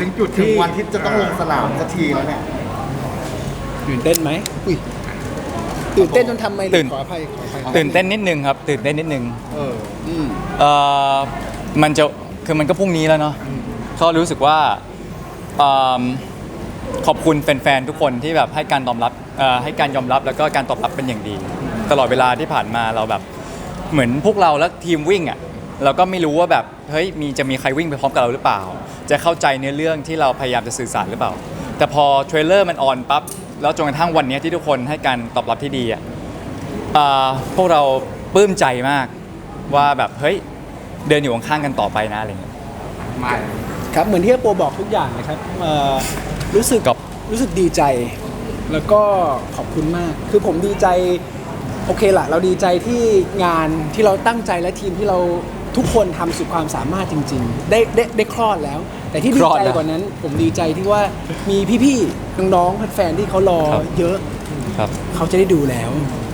ถึงจุดถึงวันที่จะต้องลงสนามสักทีแล้วเนี่ย ตื่นเต้นไหมอุ้ยตื่นเต้นจนทำไมตื่น ขออภัยขออภัยตื่นเต้นนิดนึงครับ ตื่นเต้นนิดนึงเออ อืมเอ่อมันจะคือมันก็พรุ่งนี้แล้วเนาะก็รู้สึกว่าเอิ่มขอบคุณแฟนๆทุกคนที่แบบให้การตอบรับเอ่อให้การยอมรับแล้วก็การตอบรับเป็นอย่างดี ตลอดเวลาที่ผ่านมาเราแบบเหมือนพวกเราและทีมวิ่งอะ เราก็ไม่รู้ว่าแบบเฮ้ยมีจะมีใครวิ่งไปพร้อมกับเราหรือเปล่า จะเข้าใจเนื้อเรื่องที่เราพยายามจะสื่อสารหรือเปล่า แต่พอเทรลเลอร์มันออนปั๊บแล้วจนกระทั่งวันเนี้ยที่ทุกคนให้การตอบรับที่ดีอะอ่าพวกเราปลื้มใจมากว่าแบบเฮ้ยเดินอยู่ข้างๆกันต่อไปนะอะไรเงี้ยมาครับเหมือนที่อาโปบอกทุกอย่างนะครับเอ่อรู้สึกกับรู้สึกดีใจ แล้วก็ขอบคุณมาก คือผมดีใจโอเคละเราดีใจที่งานที่เราตั้งใจและทีมที่เรา ทุกคนทำสุดความสามารถจริง ๆ ได้ได้ได้คลอดแล้ว แต่ที่ดีคลอดใจแล้วกว่านั้น ผมดีใจที่ว่ามีพี่ๆน้องๆแฟนๆที่เขารอครับเยอะครับ เขาจะได้ดูแล้ว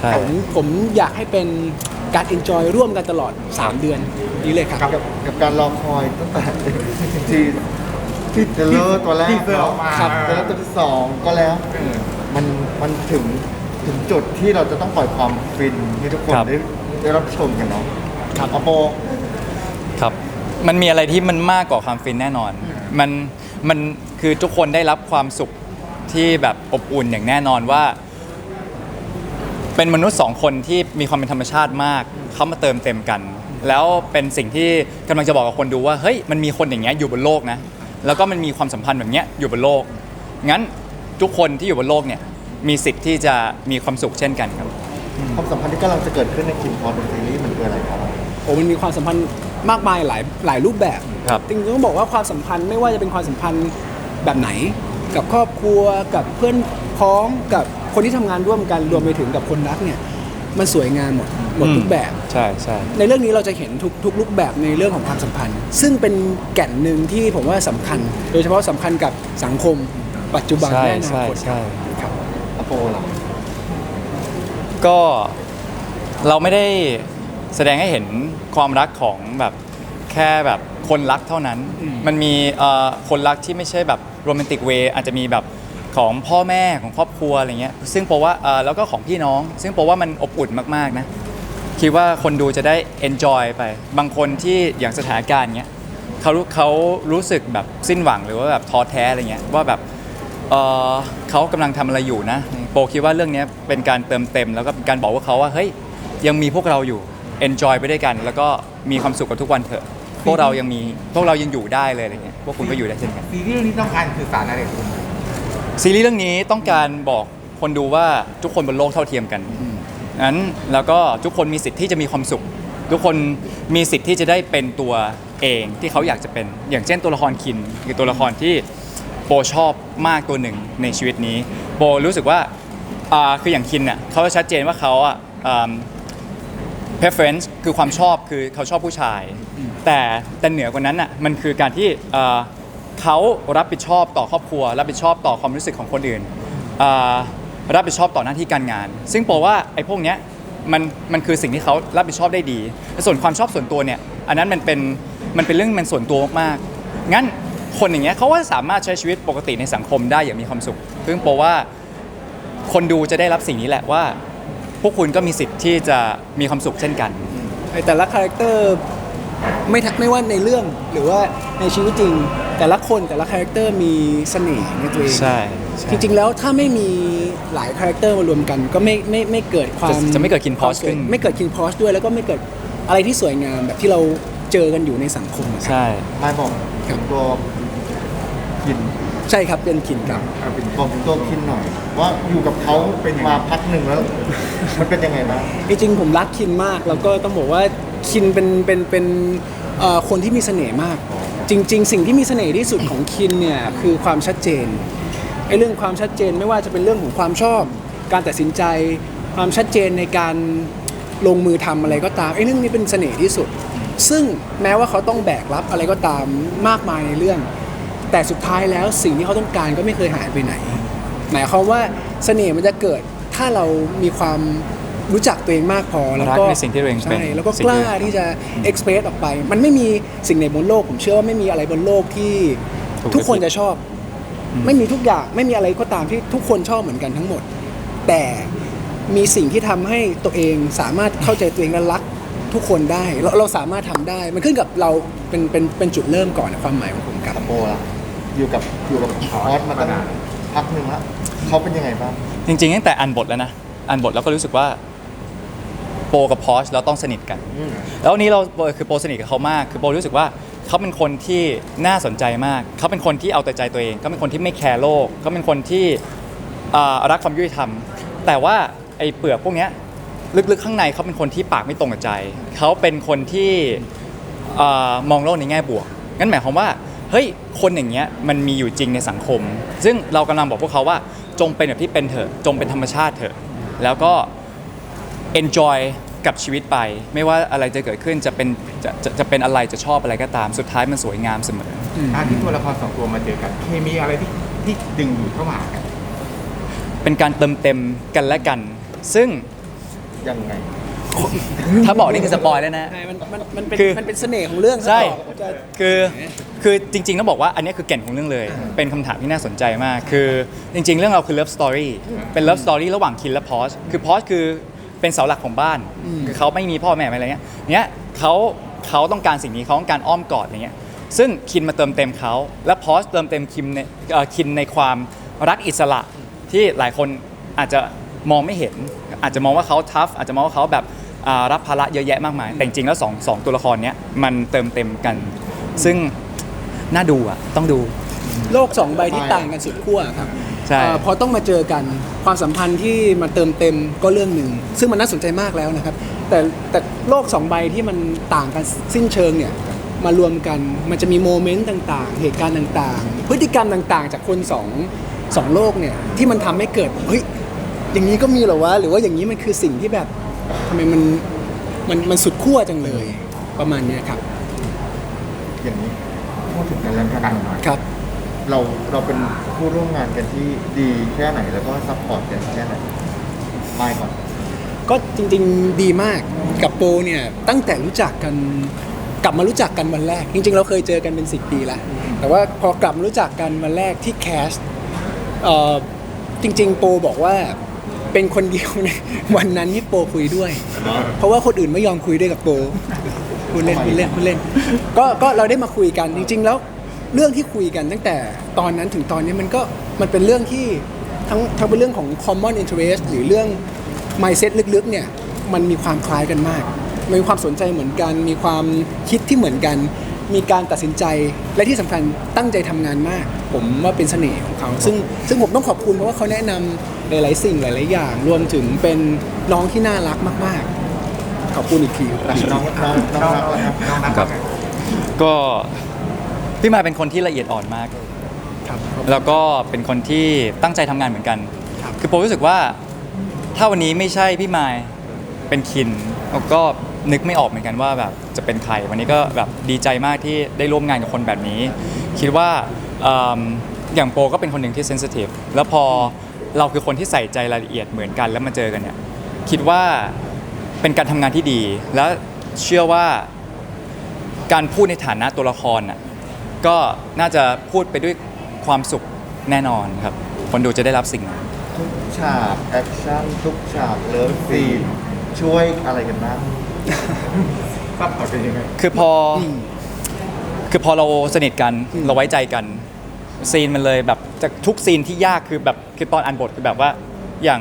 ใช่ ผมผมอยากให้เป็นการ enjoy ร่วมกันตลอด 3 เดือนนี้เลยครับ กับกับการรอคอยตั้งแต่ที่ที่เทรลเลอร์ตัวแรกที่เจอออกมาครับ เทรลเลอร์ตัวที่สองก็แล้วมันมันถึงถึงจุดที่เราจะต้องปล่อยความฟินให้ทุกคนครับ ได้ได้รับชมกันเนาะครับ อโปครับ มันมีอะไรที่มันมากกว่าความฟินแน่นอน มันมันคือทุกคนได้รับความสุขที่แบบอบอุ่นอย่างแน่นอนว่า เป็นมนุษย์สองคนที่มีความเป็นธรรมชาติมากเขามาเติมเต็มกัน แล้วเป็นสิ่งที่กำลังจะบอกกับคนดูว่าเฮ้ยมันมีคนอย่างเงี้ยอยู่บนโลกนะ แล้วก็มันมีความสัมพันธ์แบบเนี้ยอยู่บนโลก งั้นทุกคนที่อยู่บนโลกเนี่ยมีสิทธิ์ที่จะมีความสุขเช่นกันครับ ความสัมพันธ์ที่กำลังจะเกิดขึ้นในคิมพอร์ตซีรีส์มันคืออะไรครับ โอ้มันมีความสัมพันธ์ มากมายหลายหลายรูปแบบครับ จริงๆต้องบอกว่าความสัมพันธ์ไม่ว่าจะเป็นความสัมพันธ์แบบไหน กับครอบครัวกับเพื่อนพ้องกับคนที่ทำงานร่วมกันรวมไปถึงกับคนรักเนี่ยมันสวยงามหมดหมดทุกแบบ ใช่ใช่ ในเรื่องนี้เราจะเห็นทุกทุกรูปแบบในเรื่องของความสัมพันธ์ ซึ่งเป็นแก่นหนึ่งที่ผมว่าสำคัญ โดยเฉพาะสำคัญกับสังคม ปัจจุบันใช่และอนาใช่คตใช่ ครับอโปล่ะ ก็เราไม่ได้แสดงให้เห็นความรักของแบบแค่แบบคนรักเท่านั้น มันมีเอ่อคนรักที่ไม่ใช่แบบโรแมนติกเวย์อาจจะมีแบบของพ่อแม่ของครอบครัวอะไรเงี้ยซึ่งเพราะว่าเอ่อแล้วก็ของพี่น้อง ซึ่งเพราะว่ามันอบอุ่นมากๆนะคิดว่าคนดูจะได้ enjoy ไป บางคนที่อย่างสถานการณ์เงี้ยเขารู้เขารู้สึกแบบสิ้นหวังหรือว่าแบบท้อแท้อะไรเงี้ยว่าแบบเอ่อเขากำลังทำอะไรอยู่นะ โปคิดว่าเรื่องนี้เป็นการเติมเต็ม แล้วก็เป็นการบอกว่าเขาว่าเฮ้ยยังมีพวกเราอยู่ enjoy ไปด้วยกัน แล้วก็มีความสุขกับทุกวันเถอะ พวกเรายังมีพวกเรายังอยู่ได้เลยอะไรเงี้ยพวกคุณก็อยู่ได้เช่นกันซีรีส์เรื่องนี้ต้องการสื่อสารอะไรกับคุณซีรีส์เรื่องนี้ต้องการบอกคนดูว่าทุกคนบนโลกเท่าเทียมกันนั้นแล้วก็ทุกคนมีสิทธิ์ที่จะมีความสุข ทุกคนมีสิทธิ์ที่จะได้เป็นตัวเองที่เขาอยากจะเป็น อย่างเช่นตัวละครคินคือตัวละครที่โบชอบมากตัวหนึ่งในชีวิตนี้ โบรู้สึกว่าอ่าคืออย่างคินน่ะเขาชัดเจนว่าเขาอะอ่า preference คือความชอบคือเขาชอบผู้ชาย แต่แต่เหนือกว่านั้นอะมันคือการที่เอ่อเขารับผิดชอบต่อครอบครัว รับผิดชอบต่อความรู้สึกของคนอื่นอ่ารับผิดชอบต่อหน้าที่การงาน ซึ่งแปลว่าไอ้พวกเนี้ยมันมันคือสิ่งที่เขารับผิดชอบได้ดีแต่ส่วนความชอบส่วนตัวเนี่ยอันนั้นมันเป็นมันเป็นเรื่องมันส่วนตัวมากๆงั้นคนอย่างเงี้ยเขาก็สามารถใช้ชีวิตปกติในสังคมได้อย่างมีความสุข ซึ่งแปลว่าคนดูจะได้รับสิ่งนี้แหละว่า พวกคุณก็มีสิทธิ์ที่จะมีความสุขเช่นกันไอ้แต่ละคาแรคเตอร์ไม่ทักไม่ว่าในเรื่องหรือว่าในชีวิตจริง แต่ละคนแต่ละคาแรคเตอร์มีเสน่ห์ในตัวเองใช่ใช่ จริงๆแล้วถ้าไม่มีหลายคาแรคเตอร์มารวมกัน ก็ไม่ไม่ไม่เกิดความจะจะไม่เกิด Kin Posh ขึ้น ไม่เกิดคินพอสด้วยแล้วก็ไม่เกิดอะไรที่สวยงามแบบที่เราเจอกันอยู่ในสังคมอะครับ ใช่ ไม่บอกถึงตัวคิน ใช่ครับเป็นคินครับ เอาเป็นบอกถึงตัวคินหน่อย ว่าอยู่กับเขาเป็นมาพักหนึ่งแล้ว มันเป็นยังไงบ้างจริงๆผมรักคินมากแล้วก็ต้องบอกว่าคินเป็นเป็นเป็นเอ่อคนที่มีเสน่ห์มาก จริง ๆ สิ่งที่มีเสน่ห์ที่สุดของคินเนี่ยคือความชัดเจนไอ้เรื่องความชัดเจนไม่ว่าจะเป็นเรื่องของความชอบ การตัดสินใจ ความชัดเจนในการลงมือทำอะไรก็ตามไอ้เรื่องนี้เป็นเสน่ห์ที่สุด ซึ่งแม้ว่าเขาต้องแบกรับอะไรก็ตามมากมายในเรื่อง แต่สุดท้ายแล้วสิ่งที่เขาต้องการก็ไม่เคยหายไปไหน หมายความว่าเสน่ห์มันจะเกิดถ้าเรามีความรู้จักตัวเองมากพอแล้วก็รักในสิ่งที่ตัวเองเป็นใช่แล้วก็สิ่กงที่ล้าที่จะเอ็กเพรสออกไป มันไม่มีสิ่งไหนบนโลก ผมเชื่อว่าไม่มีอะไรบนโลกที่ถูกทุกคนหรือผิดจะชอบไม่มีทุกอย่างไม่มีอะไรก็ตามที่ทุกคนชอบเหมือนกันทั้งหมด แต่มีสิ่งที่ทำให้ตัวเองสามารถเข้าใจตัวเองและรักทุกคนได้เราเราสามารถทำได้ มันขึ้นกับเราเป็นเป็นเป็นจุดเริ่มก่อนนะความหมายของผมครับกับโบล่ะ อยู่กับอยู่กับพอสมาตั้งพักหนึ่งละเขาเป็นยังไงบ้าง จริงๆตั้งแต่อ่านบทแล้วนะอ่านบทแล้วก็รู้สึกว่าโปกับพอชเราต้องสนิทกันอืมแล้ววันนี้เราคือโปสนิทกับเขามาก คือโปรู้สึกว่าเขาเป็นคนที่น่าสนใจมาก เขาเป็นคนที่เอาแต่ใจตัวเอง เขาเป็นคนที่ไม่แคร์โลก เขาเป็นคนที่อ่ารักความยุติธรรม แต่ว่าไอ้เปลือกพวกเนี้ยลึกๆข้างในเขาเป็นคนที่ปากไม่ตรงกับใจ เขาเป็นคนที่อามองโลกในแง่บวก งั้นหมายความว่า เฮ้ยคนอย่างเงี้ยมันมีอยู่จริงในสังคม ซึ่งเรากำลังบอกพวกเขาว่าจงเป็นแบบที่เป็นเถอะจงเป็นธรรมชาติเถอะแล้วก็ enjoy กับชีวิตไป ไม่ว่าอะไรจะเกิดขึ้นจะเป็นจะจะจะเป็นอะไรจะชอบอะไรก็ตามสุดท้ายมันสวยงามเสมอ การที่ตัวละครสองตัวมาเจอกัน เคมีอะไรที่ที่ดึงดูดเข้ามาหากันเป็นการเติมเต็มกันและกัน ซึ่งยังไง ถ้าบอกนี่คือสปอยแล้วนะ ใช่มันมันมันเป็นคือ มันเป็นเสน่ห์ของเรื่องใช่ ซะก่อนจะ คือ คือจริงๆต้องบอกว่าอันนี้คือแก่นของเรื่องเลย เป็นคำถามที่น่าสนใจมาก คือจริง ๆ เรื่องเราคือ love story เป็น love story ระหว่างคินและพอสคือพอสคือเป็นเสาหลักของบ้าน คือเขาไม่มีพ่อแม่อะไรเงี้ย เนี้ยเขาเขาต้องการสิ่งนี้เขาต้องการอ้อมกอดอะไรเงี้ย ซึ่งคินมาเติมเต็มเขา และพอสเติมเต็มคิมในเอ่อคินในความรักอิสระที่หลายคนอาจจะ มองไม่เห็น อาจจะมองว่าเขาทัฟอาจจะมองว่าเขาแบบอ่ารับภาระเยอะแยะมากมาย แต่จริงๆแล้วสองสองตัวละครเนี้ยมันเติมเต็มกัน ซึ่งน่าดูอะต้องดู โลกสองใบที่ต่างกันสุดขั้วครับใช่เอ่อพอต้องมาเจอกันความสัมพันธ์ที่มาเติมเต็มก็เรื่องหนึ่ง ซึ่งมันน่าสนใจมากแล้วนะครับ แต่แต่โลกสองใบที่มันต่างกันสิ้นเชิงเนี่ยมารวมกันมันจะมีโมเมนต์ต่างๆ เหตุการณ์ต่างๆ พฤติกรรมต่างๆ จากคนสองสองโลกเนี่ยที่มันทำให้เกิดเฮ้ย อย่างนี้ก็มีเหรอวะหรือว่าอย่างนี้มันคือสิ่งที่แบบทำไมมันมันมันสุดขั้วจังเลย ประมาณเนี้ยครับอย่างนี้พูดถึงกันแล้วกันหน่อยครับ เราเราเป็นผู้ร่วมงานกันที่ดีแค่ไหนแล้วก็ซัพพอร์ตกันแค่ไหนไม่ก่อนก็จริงๆดีมากกับโปเนี่ยตั้งแต่รู้จักกันกลับมารู้จักกันวันแรก จริง ๆ เราเคยเจอกันเป็น 10 ปีแล้วแต่ว่าพอกลับมารู้จักกันวันแรกที่แคสเอ่อจริง ๆ โปบอกว่า เป็นคนเดียวในวันนั้นที่โปคุยด้วย เพราะว่าคนอื่นไม่ยอมคุยด้วยกับโปคุณเล่นคุณเล่นคุณเล่น ก็ก็เราได้มาคุยกันจริง ๆ แล้วเรื่องที่คุยกันตั้งแต่ตอนนั้นถึงตอนนี้มันก็มันเป็นเรื่องที่ทั้งทั้งเป็นเรื่องของ common interest หรือเรื่อง mindset ลึกๆเนี่ยมันมีความคล้ายกันมาก มีความสนใจเหมือนกัน มีความคิดที่เหมือนกัน มีการตัดสินใจและที่สำคัญตั้งใจทำงานมาก ผมว่าเป็นเสน่ห์ของเขา ซึ่งซึ่งผมต้องขอบคุณเพราะว่าเขาแนะนำหลาย ๆ สิ่งหลาย ๆ อย่าง รวมถึงเป็นน้องที่น่ารักมาก ๆ ขอบคุณอีกทีครับน้องน้องน้องรักแล้วครับน้องนักครับก็พี่มายเป็นคนที่ละเอียดอ่อนมากครับแล้วก็เป็นคนที่ตั้งใจทำงานเหมือนกันครับคือผมรู้สึกว่าถ้าวันนี้ไม่ใช่พี่มายเป็นคินแล้วก็ นึกไม่ออกเหมือนกันว่าแบบจะเป็นใคร วันนี้ก็แบบดีใจมากที่ได้ร่วมงานกับคนแบบนี้ คิดว่าเอิ่มอย่างโปก็เป็นคนหนึ่งที่เซนซิทีฟแล้วพอเราคือคนที่ใส่ใจรายละเอียดเหมือนกันแล้วมาเจอกันเนี่ยคิดว่าเป็นการทำงานที่ดี แล้วเชื่อว่าการพูดในฐานะตัวละครน่ะก็น่าจะพูดไปด้วยความสุขแน่นอนครับ คนดูจะได้รับสิ่งนั้น ทุกฉาก แอคชั่น ทุกฉากเลิฟซีนช่วยอะไรกันบ้าง ซัพพอร์ตเป็นยังไง คือพออคือพอเราสนิทกันเราไว้ใจกัน ซีนมันเลยแบบจากทุกซีนที่ยากคือแบบคือตอนอ่านบทคือแบบว่าอย่าง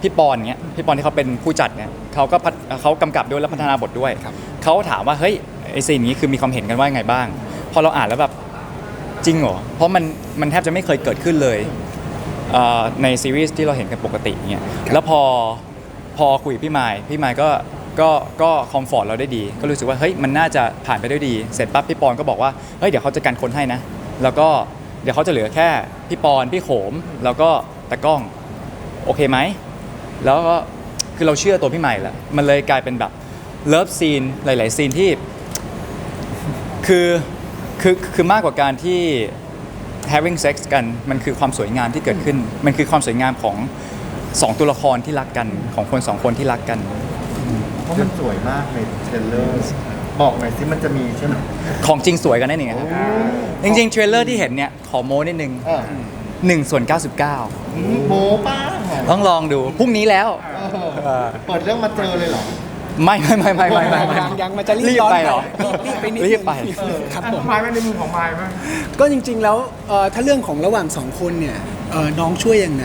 พี่ปอนเนี้ยพี่ปอนที่เขาเป็นผู้จัดเนี่ยเขาก็พัฒเขากำกับด้วยและพัฒนาบทด้วยครับเขาถามว่าเฮ้ยไอซีนนี้คือมีความเห็นกันว่ายังไงบ้าง พอเราอ่านแล้วแบบจริงเหรอเพราะมันมันแทบจะไม่เคยเกิดขึ้นเลยเอ่อในซีรีส์ที่เราเห็นกันปกติเนี่ยแล้วพอพอคุยกับพี่มายพี่มายก็ ก็ก็คอมฟอร์ตเราได้ดี ก็รู้สึกว่าเฮ้ยมันน่าจะผ่านไปด้วยดีเสร็จปั๊บพี่ปอนก็บอกว่าเฮ้ยเดี๋ยวเขาจะกันคนให้นะ แล้วก็เดี๋ยวเขาจะเหลือแค่พี่ปอนพี่โขม แล้วก็ตะกล้องโอเคไหมแล้วก็คือเราเชื่อตัวพี่ใหม่แหละมันเลยกลายเป็นแบบเลิฟซีนหลาย ๆ ซีนที่คือคือคือมากกว่าการที่ having sex กันมันคือความสวยงามที่เกิดขึ้น มันคือความสวยงามของสองตัวละครที่รักกันของคนสองคนที่รักกัน เพราะมันสวยมากในเทรลเลอร์บอกหน่อยสิมันจะมีใช่ไหม ของจริงสวยกันแน่นอนครับ จริงๆเทรลเลอร์ที่เห็นเนี่ย ขอโม้นิดนึงเออ1ส่วน99โมป้าต้องลองดู พรุ่งนี้แล้ว เออ เปิดเรื่องมาเจอเลยเหรอ ไม่ไม่ไม่ไม่ไม่ไม่ไม่ ยังยังมันจะรีบรีบร้อนไปเหรอรีบไปนิดรีบไปครับอะผมมายไหมในมุมของมายไหมก็จริง ๆ แล้วเอ่อถ้าเรื่องของระหว่างสองคนเนี่ยเอ่อน้องช่วยยังไง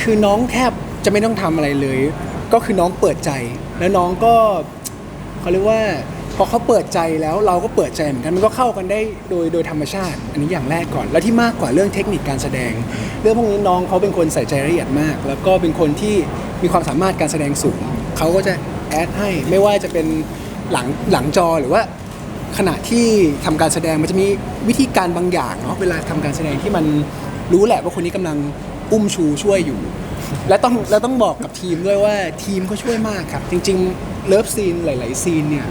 คือน้องแทบจะไม่ต้องทำอะไรเลย ก็คือน้องเปิดใจ แล้วน้องก็เขาเรียกว่าพอเขาเปิดใจแล้วเราก็เปิดใจเหมือนกันมันก็เข้ากันได้โดยโดยธรรมชาติ อันนี้อย่างแรกก่อน แล้วที่มากกว่าเรื่องเทคนิคการแสดง เรื่องพวกนี้น้องเขาเป็นคนใส่ใจละเอียดมาก แล้วก็เป็นคนที่มีความสามารถการแสดงสูงเขาก็จะแอดให้ไม่ว่าจะเป็นหลังหลังจอหรือว่าขณะที่ทำการแสดงมันจะมีวิธีการบางอย่างเนาะเวลาทำการแสดงที่มันรู้แหละว่าคนนี้กำลังอุ้มชูช่วยอยู่ และต้องและต้องบอกกับทีมด้วยว่าทีมก็ช่วยมากครับ จริงๆเลิฟซีนหลาย ๆ ซีนเนี่ย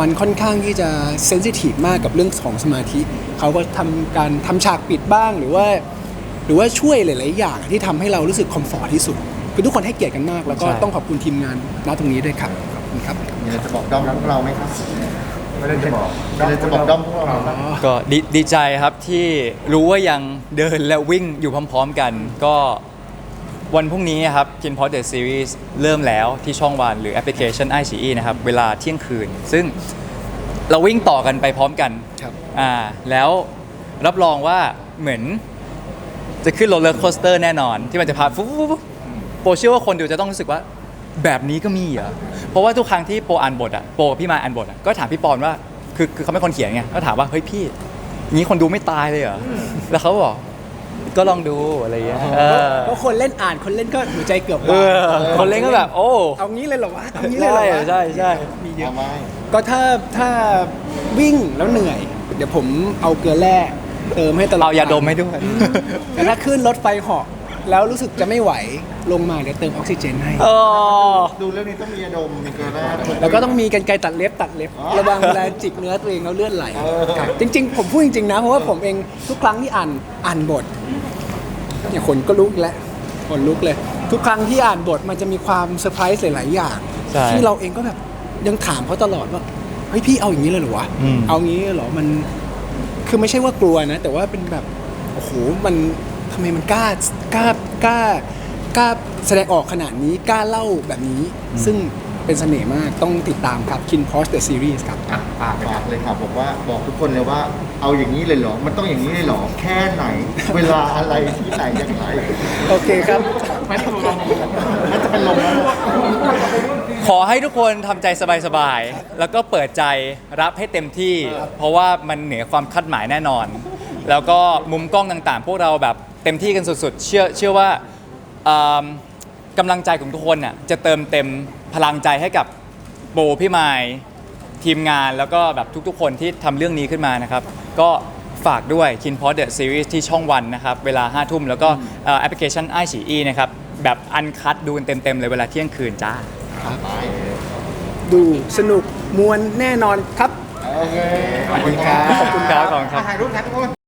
มันค่อนข้างที่จะเซนซิทีฟมากกับเรื่องของสมาธิ เขาก็ทำการทำฉากปิดบ้างหรือว่า หรือว่าช่วยหลาย ๆ อย่างที่ทำให้เรารู้สึกคอมฟอร์ทที่สุด คือทุกคนให้เกียรติกันมาก แล้วก็ใช่ต้องขอบคุณทีมงานณตรงนี้ด้วยครับขอบคุณครับมีอะไรจะบอกด้อมพวกเราไหมครับไม่ได้จะบอกมีอะไรจะบอกด้อมพวกเราไหมก็ดีดีใจครับที่รู้ว่ายังเดินและวิ่งอยู่พร้อม ๆ กันก็ วันพรุ่งนี้ครับ k i n p o t The Series เริ่มแล้วที่ช่องวันหรือแอปพลิเคชัน i อ e นะครับ เวลาเที่ยงคืน ซึ่งเราวิ่งต่อกันไปพร้อมกันครับอ่าแล้วรับรองว่าเหมือนจะขึ้นโรลเลอร์โคสเตอร์แน่นอน ที่มันจะพาฟุ๊บฟุ๊บฟุ๊บโปรเชื่อว่าคนดูจะต้องรู้สึกว่าแบบนี้ก็มีเหรอเพราะว่าทุกครั้งที่โปรอ่านบทอะโปรกับพี่มายอ่านบทอะก็ถามพี่ปอนว่าคือคือเขาเป็นคนเขียนไงก็ถามว่าเฮ้ยพี่อย่างนี้คนดูไม่ตายเลยเหรอแล้วเขาบอก ก็ลองดูอะไรอย่างเงี้ยเออเพราะคนเล่นอ่านคนเล่นก็หัวใจเกือบเอวายอคนเล่นก็แบบ โอ้ เอางี้เลยเหรอวะเอางี้เลยเหรอใช่วะใช่ใช่ มีเยอะ เอาไหมก็ถ้าถ้าวิ่งแล้วเหนื่อย เดี๋ยวผมเอาเกลือแร่เติมให้ตลอดเอายาดมให้ด้วย แต่ถ้าขึ้นรถไฟเหาะ แล้วรู้สึกจะไม่ไหวลงมาเดี๋ยวเติมออกซิเจนให้อ๋อดูเรื่องนี้ต้องมียาดมมีเกลือแร่แล้วก็ต้องมีกันไกรตัดเล็บตัดเล็บอ๋อระวังเวลาจิกเนื้อตัวเองแล้วเลือดไหลเออครับจริง ๆ ผมพูดจริงๆนะเพราะว่าผมเองทุกครั้งที่อ่านอ่านบทเนี่ยคนก็ลุกแล้วคนลุกเลย ทุกครั้งที่อ่านบทมันจะมีความเซอร์ไพรส์หลายๆอย่างใช่ที่เราเองก็แบบยังถามเขาตลอดว่าเฮ้ยพี่เอาอย่างนี้เลยเหรอวะอืม เอางี้เหรอมัน คือไม่ใช่ว่ากลัวนะ แต่ว่าเป็นแบบโอ้โหมันทำ ไมมันกล้ากล้ากล้ากล้าแสดงออกขนาดนี้กล้าเล่าแบบนี้ ซึ่งเป็นเสน่ห์มากต้องติดตามครับ Kin p o s The Series ครับ อะฝากฝากเลยครับบอกว่าบอกทุกคนเลยว่าเอาอย่างนี้เลยเหรอ มันต้องอย่างนี้เลยเหรอ แค่ไหน เวลาอะไรที่ไหนอย่างไรโอเคครับมันจะเป็นลมแล้วขอให้ทุกคนทำใจสบายๆ แล้วก็เปิดใจรับให้เต็มที่ เพราะว่ามันเหนือความคาดหมายแน่นอน แล้วก็มุมกล้องต่างๆ พวกเราแบบ เต็มที่กันสุดๆ เชื่อเชื่อว่าอืมกำลังใจของทุกคนน่ะจะเติมเต็มพลังใจให้กับโบพี่ไมายทีมงานแล้วก็แบบทุกๆ คนที่ทำเรื่องนี้ขึ้นมานะครับ ก็ฝากด้วย k i n p o t The Series ที่ช่องวันนะครับ เวลา 5 ทุ่มแล้วก็เอ่อแอปพลิเคชัน i อ e นะครับ แบบอันคัดดูกันเต็มๆ เลยเวลาเที่ยงคืนจ้า ดูสนุกมวลแน่นอนครับ โอเค ขอบคุณครับ ขอบคุณครับถ่ายรูปนะทุกคน